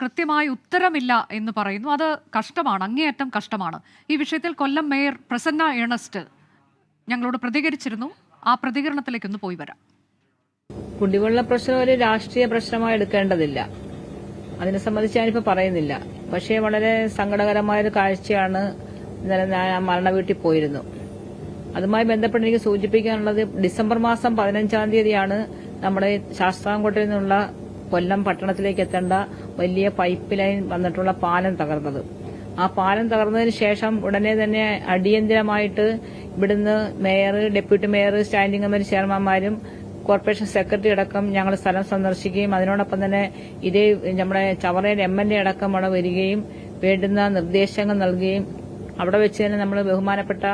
കൃത്യമായ ഉത്തരമില്ല എന്ന് പറയുന്നു. അത് കഷ്ടമാണ് അങ്ങേയറ്റം കഷ്ടമാണ്. ഈ വിഷയത്തിൽ കൊല്ലം മേയർ പ്രസന്ന ഏണസ്റ്റ് ഞങ്ങളോട് പ്രതികരിച്ചിരുന്നു. ആ പ്രതികരണത്തിലേക്ക് ഒന്ന് പോയി വരാം. കുടിവെള്ള പ്രശ്നം ഒരു രാഷ്ട്രീയ പ്രശ്നമായി എടുക്കേണ്ടതില്ല. അതിനെ സംബന്ധിച്ച് ഞാനിപ്പോൾ പറയുന്നില്ല. പക്ഷേ വളരെ സങ്കടകരമായൊരു കാഴ്ചയാണ് ഇന്നലെ ഞാൻ മരണ വീട്ടിൽ പോയിരുന്നു. അതുമായി ബന്ധപ്പെട്ട് എനിക്ക് സൂചിപ്പിക്കാനുള്ളത് ഡിസംബർ മാസം പതിനഞ്ചാം തീയതിയാണ് നമ്മുടെ ശാസ്താംകോട്ടയിൽ നിന്നുള്ള കൊല്ലം പട്ടണത്തിലേക്ക് എത്തേണ്ട വലിയ പൈപ്പ് ലൈൻ വന്നിട്ടുള്ള പാലം തകർന്നത്. ആ പാലം തകർന്നതിന് ശേഷം ഉടനെ തന്നെ അടിയന്തിരമായിട്ട് ഇവിടുന്ന് mayor deputy mayor standing committee ചെയർമാൻമാരും corporation secretary അടക്കം ഞങ്ങൾ സ്ഥലം സന്ദർശിക്കുകയും അതിനോടൊപ്പം തന്നെ ഇതേ നമ്മുടെ ചവറയിൽ എം എൽ എ അടക്കം അവിടെ വരികയും വേണ്ടുന്ന നിർദ്ദേശങ്ങൾ നൽകുകയും അവിടെ വെച്ച് തന്നെ നമ്മൾ ബഹുമാനപ്പെട്ട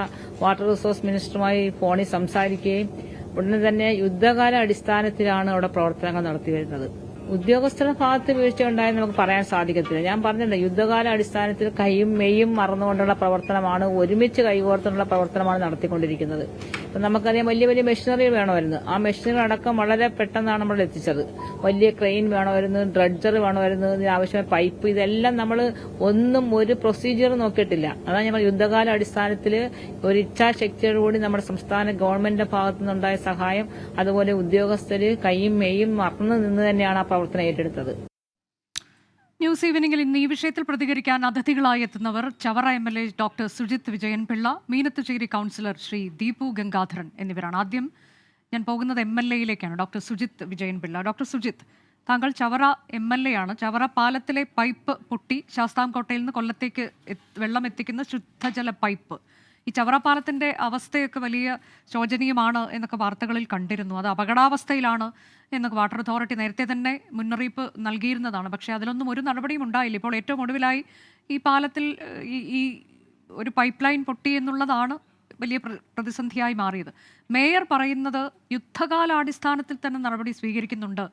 വാട്ടർ റിസോഴ്സ് മിനിസ്റ്ററുമായി ഫോണിൽ സംസാരിക്കുകയും ഉടനെ തന്നെ യുദ്ധകാല അടിസ്ഥാനത്തിലാണ് അവിടെ പ്രവർത്തനങ്ങൾ നടത്തി വരുന്നത്. ഉദ്യോഗസ്ഥരുടെ ഭാഗത്ത് വീഴ്ച ഉണ്ടായെന്ന് നമുക്ക് പറയാൻ സാധിക്കത്തില്ല. ഞാൻ പറഞ്ഞില്ല യുദ്ധകാല അടിസ്ഥാനത്തിൽ കൈയും മെയ്യും മറന്നുകൊണ്ടുള്ള പ്രവർത്തനമാണ് ഒരുമിച്ച് കൈകോർത്തുള്ള പ്രവർത്തനമാണ് നടത്തിക്കൊണ്ടിരിക്കുന്നത്. ഇപ്പം നമുക്കറിയാം വലിയ വലിയ മെഷീനറി വേണമായിരുന്നു. ആ മെഷീനറി അടക്കം വളരെ പെട്ടെന്നാണ് നമ്മൾ എത്തിച്ചത്. വലിയ ക്രെയിൻ വേണമായിരുന്നു ഡ്രഡ്ജർ വേണമായിരുന്നു ആവശ്യമായ പൈപ്പ് ഇതെല്ലാം നമ്മൾ ഒന്നും ഒരു പ്രൊസീജിയർ നോക്കിയിട്ടില്ല. അതാണ് ഞങ്ങൾ യുദ്ധകാല അടിസ്ഥാനത്തിൽ ഒരു ഇച്ഛാശക്തിയോടുകൂടി നമ്മുടെ സംസ്ഥാന ഗവൺമെന്റിന്റെ ഭാഗത്തു നിന്നുണ്ടായ സഹായം അതുപോലെ ഉദ്യോഗസ്ഥര് കൈയും മെയ്യും മറന്നു നിന്ന് തന്നെയാണ് ആ പ്രവർത്തനം ഏറ്റെടുത്തത്. ന്യൂസ് ഈവനിംഗിൽ ഇന്ന് ഈ വിഷയത്തിൽ പ്രതികരിക്കാൻ അതിഥികളായി എത്തുന്നവർ Chavara M L A doctor Sujith Vijayan Pillai Meenathucheri councillor Shri Deepu Gangadharan എന്നിവരാണ്. ആദ്യം ഞാൻ പോകുന്നത് എം എൽ എയിലേക്കാണ് ഡോക്ടർ സുജിത് വിജയൻപിള്ള. ഡോക്ടർ സുജിത് താങ്കൾ ചവറ എം എൽ എ ആണ് ചവറ പാലത്തിലെ പൈപ്പ് പൊട്ടി ശാസ്താംകോട്ടയിൽ നിന്ന് കൊല്ലത്തേക്ക് വെള്ളം എത്തിക്കുന്ന ശുദ്ധജല പൈപ്പ്. ഈ ചവറപ്പാലത്തിന്റെ അവസ്ഥയൊക്കെ വലിയ ശോചനീയമാണ് എന്നൊക്കെ വാർത്തകളിൽ കണ്ടിരുന്നു. അത് അപകടാവസ്ഥയിലാണ് എന്നൊക്കെ വാട്ടർ അതോറിറ്റി നേരത്തെ തന്നെ മുന്നറിയിപ്പ് നൽകിയിരുന്നതാണ്. പക്ഷേ അതിലൊന്നും ഒരു നടപടിയും ഉണ്ടായില്ല. ഇപ്പോൾ ഏറ്റവും ഒടുവിലായി ഈ പാലത്തിൽ ഈ ഒരു പൈപ്പ് ലൈൻ പൊട്ടി എന്നുള്ളതാണ് വലിയ പ്രതിസന്ധിയായി മാറിയത്. മേയർ പറയുന്നത് യുദ്ധകാലാടിസ്ഥാനത്തിൽ തന്നെ നടപടി സ്വീകരിക്കുന്നുണ്ട്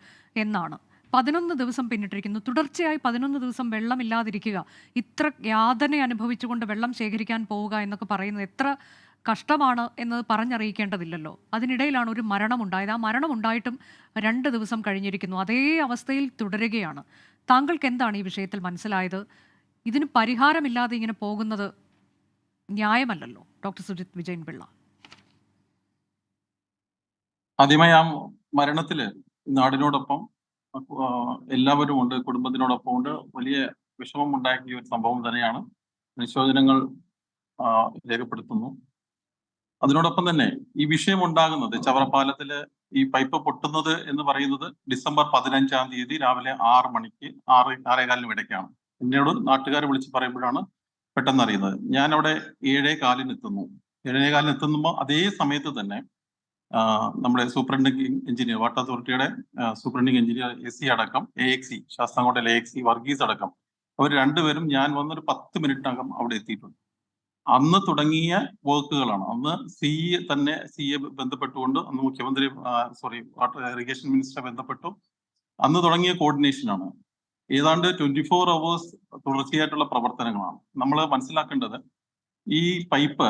എന്നാണ്. പതിനൊന്ന് ദിവസം പിന്നിട്ടിരിക്കുന്നു. തുടർച്ചയായി പതിനൊന്ന് ദിവസം വെള്ളമില്ലാതിരിക്കുക ഇത്ര യാതന അനുഭവിച്ചുകൊണ്ട് വെള്ളം ശേഖരിക്കാൻ പോവുക എന്നൊക്കെ പറയുന്നത് എത്ര കഷ്ടമാണ് എന്നത് പറഞ്ഞറിയിക്കേണ്ടതില്ലല്ലോ. അതിനിടയിലാണ് ഒരു മരണം ഉണ്ടായത് ആ മരണം ഉണ്ടായിട്ടും രണ്ട് ദിവസം കഴിഞ്ഞിരിക്കുന്നു. അതേ അവസ്ഥയിൽ തുടരുകയാണ്. താങ്കൾക്ക് എന്താണ് ഈ വിഷയത്തിൽ മനസ്സിലായത്? ഇതിന് പരിഹാരമില്ലാതെ ഇങ്ങനെ പോകുന്നത് ന്യായമല്ലല്ലോ ഡോക്ടർ സുജിത് വിജയൻ പിള്ള ആദ്യമായി ആ മരണത്തിൽ നാടിനോടൊപ്പം എല്ലാവരും ഉണ്ട് കുടുംബത്തിനോടൊപ്പം ഉണ്ട്. വലിയ വിഷമം ഉണ്ടാക്കിയ ഒരു സംഭവം തന്നെയാണ്. അനുശോചനങ്ങൾ രേഖപ്പെടുത്തുന്നു. അതിനോടൊപ്പം തന്നെ ഈ വിഷയം ഉണ്ടാകുന്നത് ചവറപ്പാലത്തിൽ ഈ പൈപ്പ് പൊട്ടുന്നത് എന്ന് പറയുന്നത് ഡിസംബർ പതിനഞ്ചാം തീയതി രാവിലെ ആറ് മണിക്ക് ആറ് ആറേകാലിനും ഇടയ്ക്കാണ്. എന്നോട് നാട്ടുകാർ വിളിച്ച് പറയുമ്പോഴാണ് പെട്ടെന്ന് അറിയുന്നത്. ഞാൻ അവിടെ ഏഴേ കാലിന് എത്തുന്നു. ഏഴേ കാലിന് എത്തുമ്പോൾ അതേ സമയത്ത് തന്നെ നമ്മുടെ സൂപ്രണ്ടിംഗ് എഞ്ചിനീയർ വാട്ടർ അതോറിറ്റിയുടെ സൂപ്രണ്ടിംഗ് എഞ്ചിനീയർ എസ് സി അടക്കം എ എക്സി സി ശാസ്താംകോട്ടയിലെ എ എക് സി വർഗീസ് അടക്കം. അവർ രണ്ടുപേരും ഞാൻ വന്നൊരു പത്ത് മിനിറ്റിനകം അവിടെ എത്തിയിട്ടുണ്ട്. അന്ന് തുടങ്ങിയ വർക്കുകളാണ്. അന്ന് സി എ തന്നെ സി എ ബന്ധപ്പെട്ടുകൊണ്ട് അന്ന് മുഖ്യമന്ത്രി സോറി വാട്ടർ ഇറിഗേഷൻ മിനിസ്റ്ററെ ബന്ധപ്പെട്ടു. അന്ന് തുടങ്ങിയ കോർഡിനേഷനാണ്. ഏതാണ്ട് ട്വന്റി ഫോർ അവേഴ്സ് തുടർച്ചയായിട്ടുള്ള പ്രവർത്തനങ്ങളാണ്. നമ്മൾ മനസ്സിലാക്കേണ്ടത് ഈ പൈപ്പ്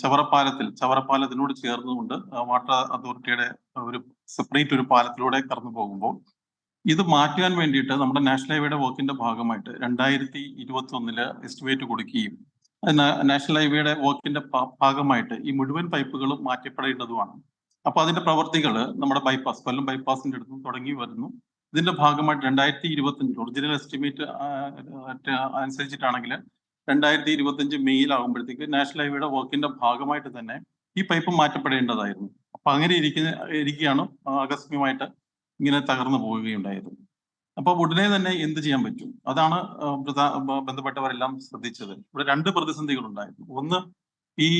ചവറപ്പാലത്തിൽ ചവറപ്പാലത്തിനോട് ചേർന്നുകൊണ്ട് വാട്ടർ അതോറിറ്റിയുടെ ഒരു സെപ്പറേറ്റ് ഒരു പാലത്തിലൂടെ കടന്നു പോകുമ്പോൾ ഇത് മാറ്റാൻ വേണ്ടിയിട്ട് നമ്മുടെ നാഷണൽ ഹൈവേയുടെ വർക്കിന്റെ ഭാഗമായിട്ട് രണ്ടായിരത്തി ഇരുപത്തി ഒന്നിൽ എസ്റ്റിമേറ്റ് കൊടുക്കുകയും നാഷണൽ ഹൈവേയുടെ വർക്കിന്റെ ഭാഗമായിട്ട് ഈ മുഴുവൻ പൈപ്പുകളും മാറ്റപ്പെടേണ്ടതുമാണ് അപ്പൊ അതിന്റെ പ്രവർത്തികൾ നമ്മുടെ ബൈപ്പാസ് കൊല്ലം ബൈപ്പാസിന്റെ അടുത്ത് തുടങ്ങി വരുന്നു. ഇതിന്റെ ഭാഗമായിട്ട് രണ്ടായിരത്തി ഇരുപത്തി അഞ്ച് ഒറിജിനൽ എസ്റ്റിമേറ്റ് അനുസരിച്ചിട്ടാണെങ്കിൽ രണ്ടായിരത്തി ഇരുപത്തി അഞ്ച് മെയ്യിലാകുമ്പോഴത്തേക്ക് നാഷണൽ ഹൈവേയുടെ വർക്കിന്റെ ഭാഗമായിട്ട് തന്നെ ഈ പൈപ്പ് മാറ്റപ്പെടേണ്ടതായിരുന്നു. അപ്പൊ അങ്ങനെ ഇരിക്കുന്ന ഇരിക്കുകയാണ് ആകസ്മികമായിട്ട് ഇങ്ങനെ തകർന്നു പോവുകയുണ്ടായത്. അപ്പൊ ഉടനെ തന്നെ എന്ത് ചെയ്യാൻ പറ്റും? അതാണ് ബന്ധപ്പെട്ടവരെല്ലാം ശ്രദ്ധിച്ചത്. ഇവിടെ രണ്ട് പ്രതിസന്ധികൾ ഉണ്ടായിരുന്നു ഒന്ന് ഈ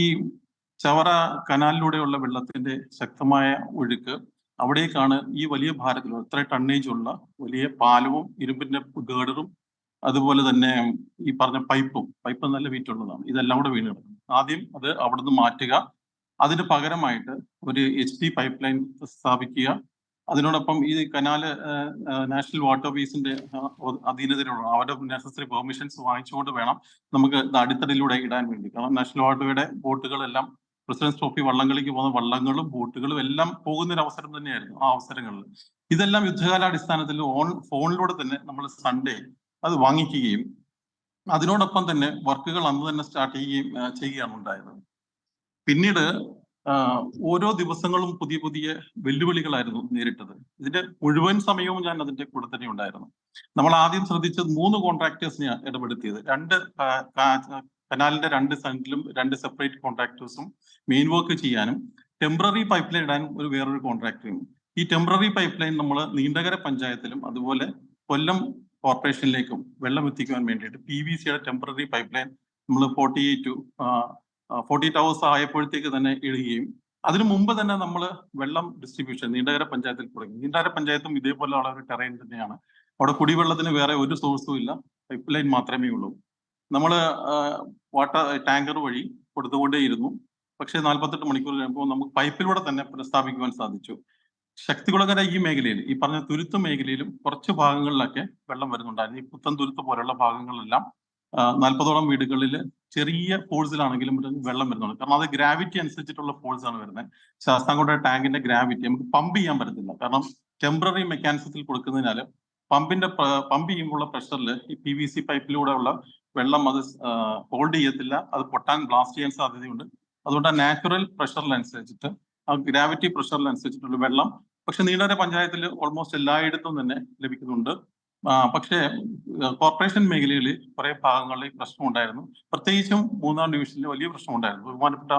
ചവറ കനാലിലൂടെയുള്ള വെള്ളത്തിന്റെ ശക്തമായ ഒഴുക്ക് അവിടേക്കാണ് ഈ വലിയ ഭാരത്തിൽ എത്ര ടണ്ണേജ് ഉള്ള വലിയ പാലവും ഇരുമ്പിന്റെ ഗേഡറും അതുപോലെ തന്നെ ഈ പറഞ്ഞ പൈപ്പും പൈപ്പ് നല്ല വീറ്റുള്ളതാണ് ഇതെല്ലാം കൂടെ വീണ് കിടക്കും ആദ്യം അത് അവിടുന്ന് മാറ്റുക. അതിന് പകരമായിട്ട് ഒരു എച്ച് പി പൈപ്പ് ലൈൻ സ്ഥാപിക്കുക. അതിനോടൊപ്പം ഈ കനാല് നാഷണൽ വാട്ടർ ബേസിന്റെ അധീനതയിലുള്ള അവരുടെ നെസസറി പെർമിഷൻസ് വാങ്ങിച്ചുകൊണ്ട് വേണം നമുക്ക് അടിത്തടിയിലൂടെ ഇടാൻ വേണ്ടി. കാരണം നാഷണൽ വാട്ടർവേയുടെ ബോട്ടുകളെല്ലാം പ്രസിഡൻസ് ട്രോഫി വള്ളംകളിക്ക് പോകുന്ന വള്ളങ്ങളും ബോട്ടുകളും എല്ലാം പോകുന്ന ഒരു അവസരം തന്നെയായിരുന്നു ആ അവസരങ്ങളിൽ. ഇതെല്ലാം യുദ്ധകാലാടിസ്ഥാനത്തിൽ ഓൺ ഫോണിലൂടെ തന്നെ നമ്മൾ സൺഡേ അത് വാങ്ങിക്കുകയും അതിനോടൊപ്പം തന്നെ വർക്കുകൾ അന്ന് തന്നെ സ്റ്റാർട്ട് ചെയ്യുകയും ചെയ്യുകയാണ് ഉണ്ടായത്. പിന്നീട് ഓരോ ദിവസങ്ങളും പുതിയ പുതിയ വെല്ലുവിളികളായിരുന്നു നേരിട്ടത്. ഇതിന്റെ മുഴുവൻ സമയവും ഞാൻ അതിന്റെ കൂടെ തന്നെ ഉണ്ടായിരുന്നു. നമ്മൾ ആദ്യം ശ്രദ്ധിച്ചത് മൂന്ന് കോൺട്രാക്ടേഴ്സിനെ ഇടപെടുത്തിയത്. രണ്ട് കനാലിന്റെ രണ്ട് സൈഡിലും രണ്ട് സെപ്പറേറ്റ് കോൺട്രാക്ടേഴ്സും മെയിൻ വർക്ക് ചെയ്യാനും ടെമ്പററി പൈപ്പ് ലൈൻ ഇടാനും ഒരു വേറൊരു കോൺട്രാക്ടറും ഈ ടെമ്പററി പൈപ്പ് ലൈൻ നമ്മൾ നീണ്ടകര പഞ്ചായത്തിലും അതുപോലെ കൊല്ലം കോർപ്പറേഷനിലേക്കും വെള്ളം എത്തിക്കുവാൻ വേണ്ടിയിട്ട് പി വി സിയുടെ ടെമ്പററി പൈപ്പ് ലൈൻ നമ്മൾ forty eight to forty eight hours ആയപ്പോഴത്തേക്ക് തന്നെ ഇടുകയും അതിനു മുമ്പ് തന്നെ നമ്മൾ വെള്ളം ഡിസ്ട്രിബ്യൂഷൻ നീണ്ടകര പഞ്ചായത്തിൽ തുടങ്ങി. നീണ്ടകര പഞ്ചായത്തും ഇതേപോലെയുള്ള ഒരു ടെറൈൻ തന്നെയാണ്. അവിടെ കുടിവെള്ളത്തിന് വേറെ ഒരു സോഴ്സും ഇല്ല. പൈപ്പ് ലൈൻ മാത്രമേ ഉള്ളൂ. നമ്മൾ വാട്ടർ ടാങ്കർ വഴി കൊടുത്തുകൊണ്ടേയിരുന്നു. പക്ഷേ നാൽപ്പത്തെട്ട് മണിക്കൂർ കഴിയുമ്പോൾ നമുക്ക് പൈപ്പിലൂടെ തന്നെ പുനഃസ്ഥാപിക്കുവാൻ സാധിച്ചു. ശക്തികുളങ്ങര ഈ മേഖലയിൽ ഈ പറഞ്ഞ തുരുത്ത് മേഖലയിലും കുറച്ച് ഭാഗങ്ങളിലൊക്കെ വെള്ളം വരുന്നുണ്ടായിരുന്നു. ഈ പുത്തൻ തുരുത്ത് പോലെയുള്ള ഭാഗങ്ങളിലെല്ലാം നാൽപ്പതോളം വീടുകളിൽ ചെറിയ ഫോഴ്സിലാണെങ്കിലും വെള്ളം വരുന്നുണ്ട്. കാരണം അത് ഗ്രാവിറ്റി അനുസരിച്ചിട്ടുള്ള ഫോഴ്സ് ആണ് വരുന്നത്. ശാസ്താംകോട്ട ടാങ്കിന്റെ ഗ്രാവിറ്റി നമുക്ക് പമ്പ് ചെയ്യാൻ പറ്റത്തില്ല. കാരണം ടെമ്പററി മെക്കാനിസത്തിൽ കൊടുക്കുന്നതിനാൽ പമ്പിന്റെ പമ്പ് ചെയ്യുമ്പോഴുള്ള പ്രഷറിൽ ഈ പി വി സി പൈപ്പിലൂടെ ഉള്ള വെള്ളം അത് ഹോൾഡ് ചെയ്യത്തില്ല. അത് പൊട്ടാൻ ബ്ലാസ്റ്റ് ചെയ്യാൻ സാധ്യതയുണ്ട്. അതുകൊണ്ട് നാച്ചുറൽ പ്രഷറിനനുസരിച്ചിട്ട് ആ ഗ്രാവിറ്റി പ്രഷറിനനുസരിച്ചിട്ടുള്ള വെള്ളം പക്ഷെ നീണ്ടര പഞ്ചായത്തിൽ ഓൾമോസ്റ്റ് എല്ലായിടത്തും തന്നെ ലഭിക്കുന്നുണ്ട്. പക്ഷേ കോർപ്പറേഷൻ മേഖലയിൽ കുറെ ഭാഗങ്ങളിൽ പ്രശ്നം ഉണ്ടായിരുന്നു. പ്രത്യേകിച്ചും മൂന്നാം ഡിവിഷനിൽ വലിയ പ്രശ്നം ഉണ്ടായിരുന്നു. ബഹുമാനപ്പെട്ട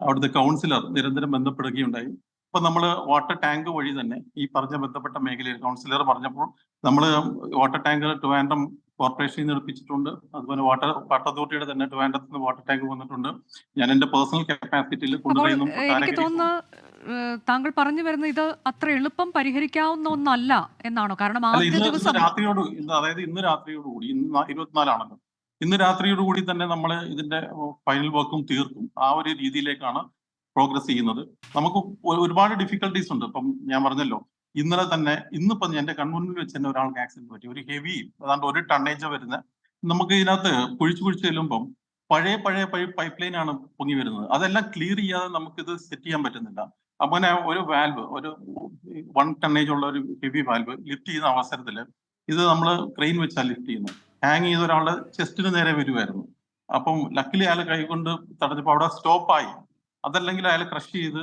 അവിടുത്തെ കൗൺസിലർ നിരന്തരം ബന്ധപ്പെടുകയുണ്ടായി. അപ്പൊ നമ്മൾ വാട്ടർ ടാങ്ക് വഴി തന്നെ ഈ പറഞ്ഞ ബന്ധപ്പെട്ട മേഖലയിൽ കൗൺസിലർ പറഞ്ഞപ്പോൾ നമ്മൾ വാട്ടർ ടാങ്ക് ട്രിവാൻഡ്രം കോർപ്പറേഷനിൽ നിന്ന് എടുപ്പിച്ചിട്ടുണ്ട്. അതുപോലെ വാട്ടർ വാട്ടർ അതോറിറ്റിയുടെ തന്നെ ട്രിവാൻഡ്രത്ത് നിന്ന് വാട്ടർ ടാങ്ക് വന്നിട്ടുണ്ട്. ഞാൻ എന്റെ പേഴ്സണൽ കപ്പാസിറ്റിയിൽ കൊണ്ടുവരുന്നു കൊണ്ടുപോയി എനിക്ക് തോന്നുന്നു താങ്കൾ പറഞ്ഞു വരുന്ന ഇത് അത്ര എളുപ്പം പരിഹരിക്കാവുന്ന ഒന്നല്ല എന്നാണോ? കാരണം ആദ്യ ദിവസം രാത്രിയോട് ഇന്ന് അതായത് ഇന്ന് രാത്രിയോടുകൂടി ഇന്ന് ഇരുപത്തിനാലാണല്ലോ. ഇന്ന് രാത്രിയോടുകൂടി തന്നെ നമ്മൾ ഇതിന്റെ ഫൈനൽ വർക്കും തീർക്കും. ആ ഒരു രീതിയിലേക്കാണ് പ്രോഗ്രസ് ചെയ്യുന്നത്. നമുക്ക് ഒരുപാട് ഡിഫിക്കൽട്ടീസ് ഉണ്ട്. ഇപ്പം ഞാൻ പറഞ്ഞല്ലോ ഇന്നലെ തന്നെ ഇന്നിപ്പം എന്റെ കൺമുന്നിൽ വെച്ച് തന്നെ ഒരാൾക്ക് ആക്സിഡന്റ് പറ്റി. ഒരു ഹെവി അതാണ്ട് ഒരു ടണ്ണേജ് വരുന്ന നമുക്ക് ഇതിനകത്ത് കുഴിച്ചു കുഴിച്ച് ചെല്ലുമ്പം പഴയ പഴയ പൈപ്പ് ലൈൻ ആണ് പൊങ്ങി വരുന്നത്. അതെല്ലാം ക്ലിയർ ചെയ്യാതെ നമുക്കിത് സെറ്റ് ചെയ്യാൻ പറ്റുന്നില്ല. അങ്ങനെ ഒരു വാൽവ് ഒരു വൺ ടണ്ണേജ് ഉള്ള ഒരു ഹെവി വാൽവ് ലിഫ്റ്റ് ചെയ്യുന്ന അവസരത്തിൽ ഇത് നമ്മൾ ക്രെയിൻ വെച്ചാൽ ലിഫ്റ്റ് ചെയ്യുന്നു ഹാങ് ചെയ്ത ഒരാളുടെ ചെസ്റ്റിന് നേരെ വരുമായിരുന്നു അപ്പം ലക്കിലി അയാൾ കൈകൊണ്ട് തടഞ്ഞപ്പോൾ അവിടെ സ്റ്റോപ്പായി അതല്ലെങ്കിൽ അയാൾ ക്രഷ് ചെയ്ത്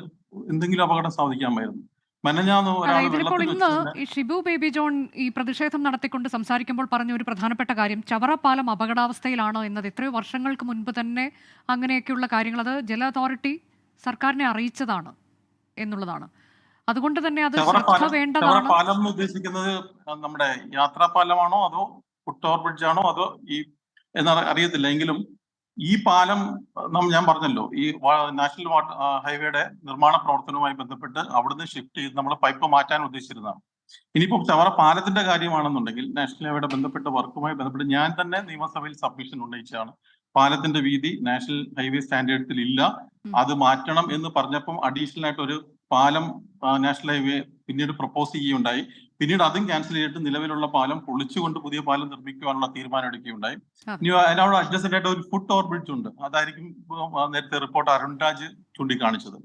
എന്തെങ്കിലും അപകടം സാധിക്കാമായിരുന്നു. മെനഞ്ഞാന്ന് ഇതിലിപ്പോൾ വെള്ളത്തിൽ ഇന്ന് ഈ ഷിബു ബേബി ജോൺ ഈ പ്രതിഷേധം നടത്തിക്കൊണ്ട് സംസാരിക്കുമ്പോൾ പറഞ്ഞ ഒരു പ്രധാനപ്പെട്ട കാര്യം ചവറ പാലം അപകടാവസ്ഥയിലാണോ എന്നത്. എത്രയോ വർഷങ്ങൾക്ക് മുൻപ് തന്നെ അങ്ങനെയൊക്കെയുള്ള കാര്യങ്ങൾ അത് ജല അതോറിറ്റി സർക്കാരിനെ അറിയിച്ചതാണ് എന്നുള്ളതാണ്. അതുകൊണ്ട് തന്നെ അത് ശ്രദ്ധ വേണ്ടതാണ്. എന്ന് ഉദ്ദേശിക്കുന്നത് നമ്മുടെ യാത്രാ പാലമാണോ അതോ ഫുട്ഓവർ ബ്രിഡ്ജ് ആണോ അതോ ഈ എന്ന് അറിയത്തില്ല എങ്കിലും ഈ പാലം നമ്മൾ ഞാൻ പറഞ്ഞല്ലോ ഈ നാഷണൽ വാട്ടർ ഹൈവേയുടെ നിർമ്മാണ പ്രവർത്തനവുമായി ബന്ധപ്പെട്ട് അവിടുന്ന് ഷിഫ്റ്റ് ചെയ്ത് നമ്മൾ പൈപ്പ് മാറ്റാൻ ഉദ്ദേശിച്ചിരുന്നതാണ്. ഇനിയിപ്പോൾ ചവറ പാലത്തിന്റെ കാര്യമാണെന്നുണ്ടെങ്കിൽ നാഷണൽ ഹൈവേയുടെ ബന്ധപ്പെട്ട വർക്കുമായി ബന്ധപ്പെട്ട് ഞാൻ തന്നെ നിയമസഭയിൽ സബ്മിഷൻ ഉന്നയിച്ചതാണ്. പാലത്തിന്റെ വീതി നാഷണൽ ഹൈവേ സ്റ്റാൻഡേർഡ്സിൽ ഇല്ല അത് മാറ്റണം എന്ന് പറഞ്ഞപ്പം അഡീഷണൽ ആയിട്ട് ഒരു പാലം നാഷണൽ ഹൈവേ പിന്നീട് പ്രപ്പോസ് ചെയ്യുകയുണ്ടായി പിന്നീട് അതും ക്യാൻസൽ ചെയ്തിട്ട് നിലവിലുള്ള പാലം പൊളിച്ചുകൊണ്ട് പുതിയ പാലം നിർമ്മിക്കുവാനുള്ള തീരുമാനം എടുക്കുകയുണ്ടായി. ഇനി അതിനോട് അഡ്ജസ്റ്റഡ് ആയിട്ട് ഒരു ഫുട് ഓവർ ബ്രിഡ്ജ് ഉണ്ട് അതായിരിക്കും നേരത്തെ റിപ്പോർട്ട് അരുൺരാജ് ചൂണ്ടിക്കാണിച്ചത്.